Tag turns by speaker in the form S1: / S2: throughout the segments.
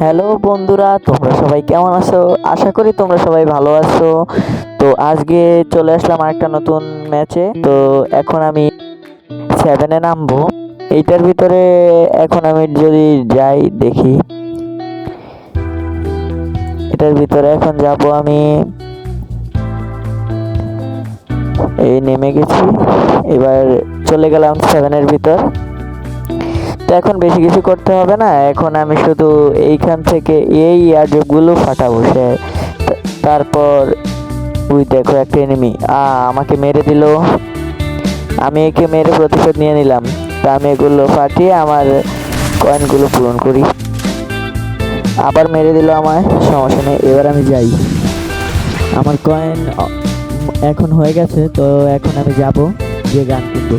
S1: Hello বন্ধুরা, তোমরা সবাই কেমন আছো? আশা করি তোমরা সবাই ভালো আছো। তো আজকে চলে আসলাম আরেকটা নতুন ম্যাচে। তো এখন আমি সেভেনে নামবো। এইটার ভিতরে এখন আমি যদি যাই, দেখি। এটার ভিতরে এখন যাব আমি। এই নেমে গেছি। এবার চলে গেলাম সেভেনের ভিতর। তো এখন বেশি কিছু করতে হবে না, এখন আমি শুধু এইখান থেকে এই ইয়ারড্রপগুলো ফাটাবো সে। তারপর ওই দেখো একটা এনিমি আ, আমাকে মেরে দিল। আমি একে মেরে প্রতিশোধ নিয়ে নিলাম। তা আমি এগুলো ফাটিয়ে আমার কয়েনগুলো পূরণ করি। আবার মেরে দিল আমায়, সমস্যা নেই, এবার আমি যাই। আমার কয়েন এখন হয়ে গেছে, তো এখন আমি যাব যে গান কিনবো।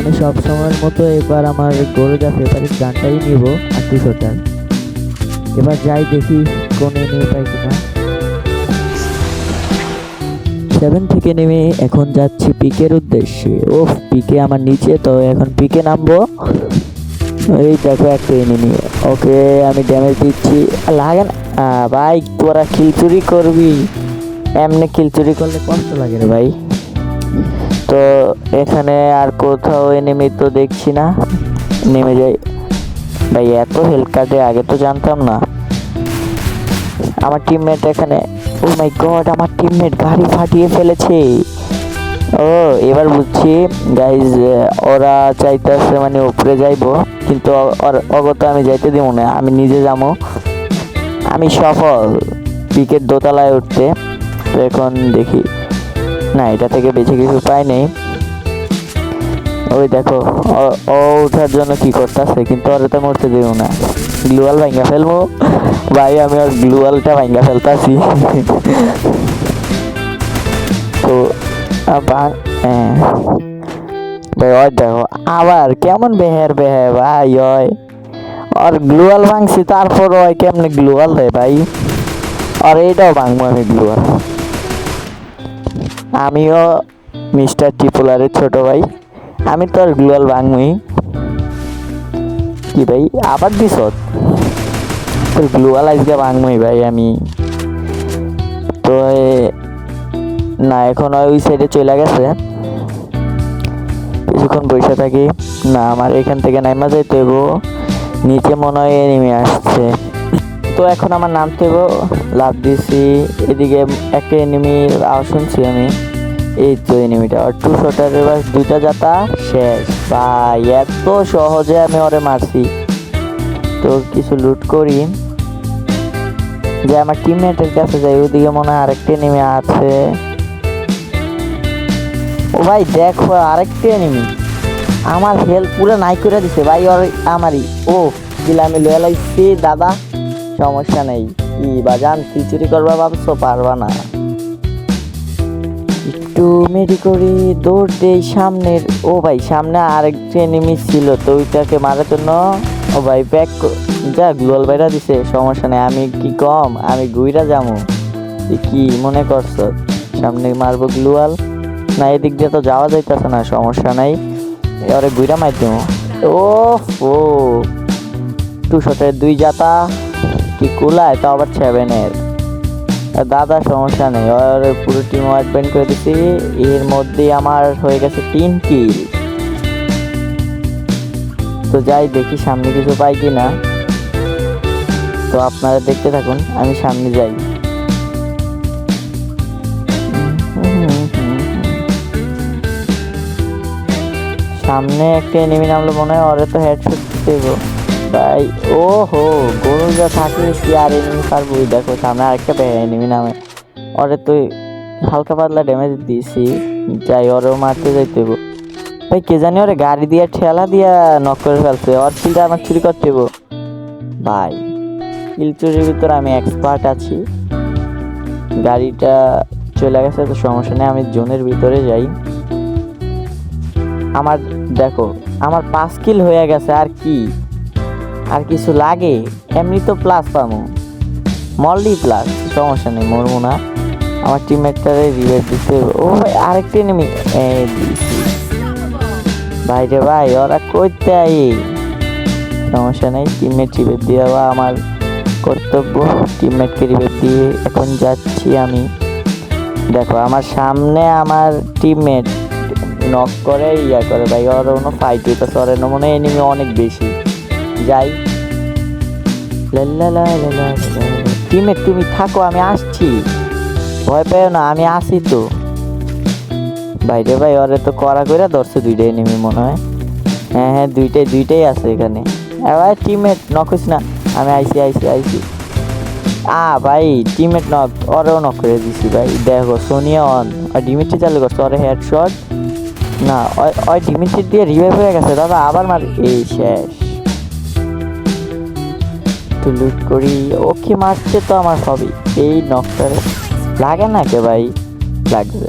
S1: আমি সব সময়ের মতো এবার আমার গরুজা ফেভারিট গানটাই নিব আর এবার যাই দেখি কোন নিয়ে পাই কিনা। সেভেন থেকে নেমে এখন যাচ্ছি পিকের উদ্দেশ্যে। ও পিকে আমার নিচে, তো এখন পিকে নামবো। এই দেখো একটা এনে এনিমি ওকে, আমি ড্যামেজ দিচ্ছি। লাগে না ভাই, তোরা খিলচুরি করবি। এমনি খিলচুরি করলে কষ্ট লাগে রে ভাই। তো এখানে আর কোথাও এনিমি তো দেখছি না। নেমে যাই। ভাই, এত হেল্প কার্ডে আগে তো জানতাম না। আমার টিমমেট এখানে, ও মাই গড আমার টিমমেট গাড়ি ফাটিয়ে ফেলেছে। ও, এবার বুঝছি। গাইজ ওরা চাইতেছে মানে উপরে যাইবো, কিন্তু অগত আমি যাইতে দিব না। আমি নিজে যাব। আমি সফল। পিকের দোতলায় উঠতে। এখন দেখি। না এটা থেকে বেশি কিছু পাই নেই। ওই দেখো ও- ওঠার জন্য কি করতেছে কিন্তু ওরা তো মরতে দেব না। গ্লুয়াল ভাঙ্গা ফেলব। ভাই আমি ওর গ্লুয়ালটা ভাঙ্গা ফেলতাছি। তো আ, হ্যাঁ। ভাই ওই দেখো আবার কেমন বেহের বেহে ভাই ওই। আর গ্লুয়াল ভাঙছি তারপর ওই কেমনে গ্লুয়াল দেয় ভাই? আর এইটাও ভাঙবো আমি গ্লুয়াল। আমিও মিস্টার টিপুলারের ছোট ভাই। আমি তো আর গ্লোয়াল ভাঙবই কি ভাই, আবার দিস তোর গ্লোয়াল আজকে ভাঙবই ভাই আমি। তো না, এখন ওই সাইডে চলে গেছে। কিছুক্ষণ বসে থাকি। না, আমার এখান থেকে নাইমা যাইতে নিচে মনে হয় নেমে আসছে। তো এখন আমার নাম হইব লাভ দিছি এদিকে একটা এনিমির আওয়াজ শুনছি আমি। এই তো এনিমিটা, আর টু শটার এবার দুইটা যাতা, শেষ। ভাই, এত সহজে আমি ওরে মারছি। তো কিছু লুট করি। যে আমার টিমমেটের কাছে যাই, ওদিকে মনে হয় আরেকটা এনিমি আছে। ও ভাই, দেখো, আরেকটা এনিমি আমার হেল্প পুরো নাই করে দিছে, ভাই, ওর আমারই। ও, দিলে আমি লয়ে লাইছি দাদা। সমস্যা নেই। কি বাজান খিচুড়ি করবা ভাবছ? পারবা না। একটু মেরি করি, দৌড় দেই সামনের। ও ভাই, সামনে আরেকটা এনিমি ছিল তো ওইটাকে মারার জন্য। ও ভাই ব্যাক যা গ্লোয়াল বাইরা দিছে, সমস্যা নেই। আমি কি কম? আমি গুইরা যাব কি মনে করছ? সামনে মারবো গ্লুয়াল না, এদিক দিয়ে তো যাওয়া যাইতেছে না, সমস্যা নাই। এবারে গুইরা দেবো ও ও। টু শটের দুই জাতা। কি কুলায়? তো আবার সেভেনের। দাদা, সমস্যা নেই। ওর পুরো টিম ব্যান্ড করে দিচ্ছি এর মধ্যে আমার হয়ে গেছে তিন কিল তো যাই, দেখি সামনে কিছু পাই কি না তো আপনারা দেখতে থাকুন, আমি সামনে যাই। সামনে একটা এনিমি নামলো মনে হয় ওরে তো হেডশট দেব। ভাই ও হো গরু যা থাকে কি আর এনিমি পারব? দেখো সামনে আরেকটা এনিমি নামে ওরে তুই হালকা পাতলা ড্যামেজ দিয়েছি যাই, ওরেও মারতে যাইতে। ভাই, কে জানি ওরে গাড়ি দিয়ে, ঠেলা দিয়া নক করে ফেলছে। ওর কিলটা আমার চুরি করতে। ভাই কিল চুরির ভিতরে আমি এক্সপার্ট আছি। গাড়িটা চলে গেছে, তো সমস্যা নেই, আমি জোনের ভিতরে যাই। আমার, দেখো, আমার পাঁচ কিল হয়ে গেছে, আর কি? আর কিছু লাগে, এমনি তো প্লাস পাবো মলডি প্লাস সমস্যা নেই, মরবো না। আমার টিমমেটটারে রিভাইভ দিতে ও ভাই, আরেকটা নেমি ভাই রে ভাই, ওরা করতে আই। সমস্যা নেই টিমমেট রিভাইভ দিয়ে দেওয়া আমার কর্তব্য। টিমমেটকে রিভাইভ দিয়ে এখন যাচ্ছি আমি। দেখো, আমার সামনে আমার টিমমেট নক করে, ইয়া করে। ভাই, ওর কোনো ফাইট হইতেছে, ওর মনে এনিমি অনেক বেশি। যাই। টিমমেট তুমি থাকো, আমি আসছি। ভয় পেও না, আমি আসি তো। বাইরে ভাই, ওরে তো করা করে ধরছে দুইটাই এনিমি মনে হয়। হ্যাঁ হ্যাঁ দুইটাই দুইটাই আছে এখানে। এবার টিমমেট নকস না। আমি আইসি আইসি আইসি আ ভাই টিমমেট নক ওরেও নক করে দিছি ভাই। দেখো, সোনিয়া অন আর ডিমিট্রি চালু করছে, ওরে হেডশট না, ওই- ওই ডিমিট্রি দিয়ে রিভাইভ হয়ে গেছে, দাদা, আবার মার এই শেষ। একটু লুট করি। ওকে মারছে তো আমার হবি এই নকটারে লাগে না কে ভাই? লাগছে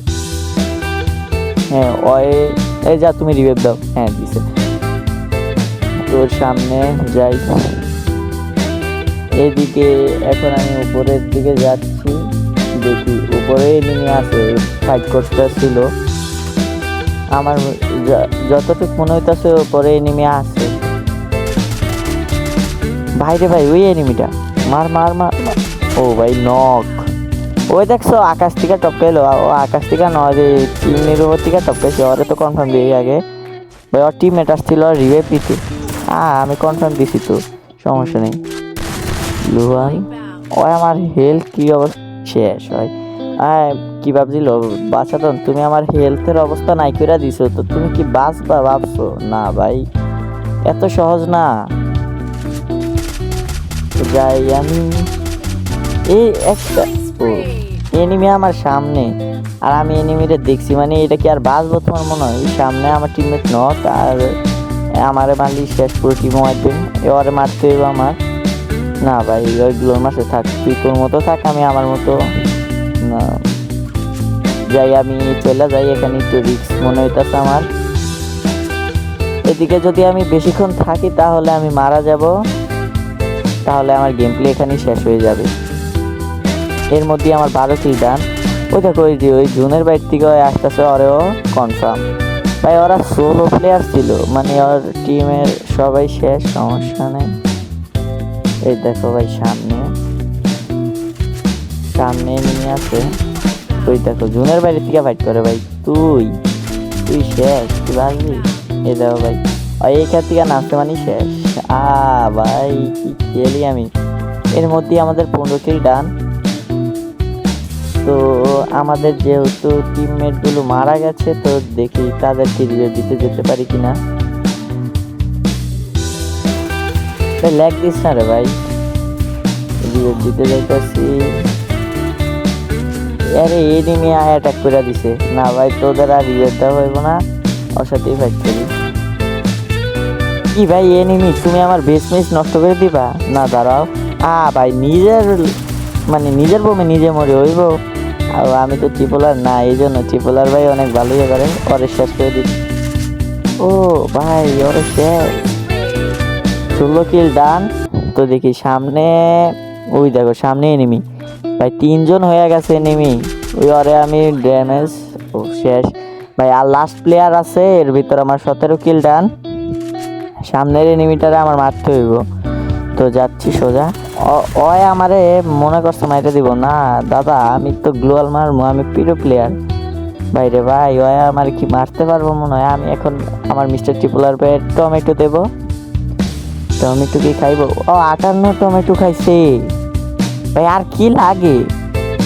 S1: হ্যাঁ ওই, এই যা, তুমি রিভাইভ দাও। হ্যাঁ দিছে। তোর সামনে যাই। এদিকে, এখন আমি উপরের দিকে যাচ্ছি। দেখি উপরে এনিমি আছে ফাইট করতে ছিল। আমার যতটুকু মনে হইতেছে উপরে এনিমি আছে। ভাইরে ভাই, ওই এনিমিটা মার মার মার। ও ভাই নক ওই দেখছ, আকাশ থেকে টপকে এলো ও আকাশ থেকে নয় রে টিমের উপর থেকে টপকেছে ওরে তো কনফার্ম দিয়ে আগে। ভাই, ওর টিম মেটার ছিল রিভেভ দিতে হ্যাঁ আমি কনফার্ম দিছি তো। সমস্যা নেই। লুয়ান ওই আমার হেলথ কি অবস্থা? শেষ হয় কি ভাবছিল? বাচ্চাতন তুমি আমার হেলথের অবস্থা নাই করে দিছো। তো তুমি কি বাঁচবা ভাবছ? না, ভাই। এত সহজ না। যাই আমি। এই একটা এনিমি আমার সামনে। আর আমি এনিমিটা দেখছি। মানে এটা কি আর বাঁচবো তোমার মনে হয়? সামনে আমার টিমমেট নক আর আমারে মারলি শেষ পুরো টিম মারবেন এবারে মারতে হইব আমার। না ভাই, ওইগুলোর মাসে থাক। তুই তোর মতো থাক, আমি আমার মতো। না। যাই আমি চলে যাই, এখানে একটু রিক্স মনে হইতেছে আমার। এদিকে যদি আমি বেশিক্ষণ থাকি, তাহলে আমি মারা যাব। তাহলে আমার গেম প্লে এখানেই শেষ হয়ে যাবে। এর মধ্যে আমার বারো কিল ডান ওই দেখো ওই যে ওই জুনের বাইর থেকে ওই আসতেছে, ওরেও কনফার্ম ভাই, ওরা সোলো প্লেয়ার ছিল। মানে ওর টিমের সবাই শেষ, সমস্যা নেই। এই দেখো ভাই, সামনে। সামনে নিয়ে আছে। ওই দেখো, জুনের বাইরে থেকে ফাইট করে ভাই। তুই তুই শেষ, তুই বাঁচবি? এই দেখো ভাই। এইখান থেকে নাচতে মানে শেষ। আ, ভাই, কি খেলি আমি। এর মধ্যে আমাদের পনেরো কিল ডান তো, আমাদের যেহেতু টিমমেটগুলো মারা গেছে, তো দেখি তাদেরকে দিতে যেতে পারি কিনা। ল্যাগ দিস না রে ভাই। রিভাইভ দিতে যাইতেছি। আরে এনিমি অ্যাটাক করে দিছে। না ভাই, তোদের আর রিভাইভ দেওয়া হইব না। ওর সাথেই কি ভাই এনিমি তুমি আমার বেস মিস নষ্ট করে দিবা? না, দাঁড়াও। আ, ভাই, নিজের মানে নিজের বমে নিজে মরে হইব। আর আমি তো ট্রিপলার না, এই জন্য ট্রিপলার ভাই অনেক ভালো ইয়ে করে পরে শেষ করে দিচ্ছি ও ভাই, ওরে শেষ। ষোলো কিল ডান তো দেখি সামনে, ওই দেখো, সামনে এনিমি ভাই, তিনজন হয়ে গেছে এনিমি ওই ওরে আমি ড্যামেজ ও শেষ। ভাই, আর লাস্ট প্লেয়ার আছে, এর ভিতর আমার সতেরো কিল ডান সামনের এনিমিটারে আমার মারতে হইব। তো যাচ্ছি সোজা। ওই আমারে মনে করছে মাইরে দিব। না, দাদা, আমি তো গ্লোয়াল মারবো আমি প্রিয় প্লেয়ার বাইরে ভাই ওই আমার কি মারতে পারব মনে হয়? আমি এখন আমার মিস্টার ট্রিপুলার পেয়ে টমেটো দেবো। টমেটো কি খাইবো? ও আটান্ন টমেটো খাইছে। ভাই, আর কি লাগে?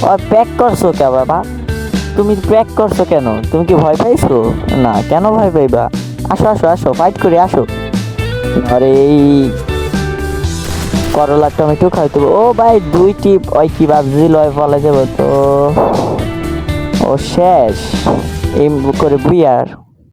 S1: ও প্যাক করছ কে বাবা? তুমি প্যাক করছ কেন? তুমি কি ভয় পাইছো? না, কেন ভয় পাইবা? আসো আসো আসো ফাইট করে, আসো। আরে এই করলা টমেটো খাইতে। ও ভাই দুইটি ওই কি ভাবছি, লয় বলে যাব তো। ও শেষ। এই করে বুইয়ার।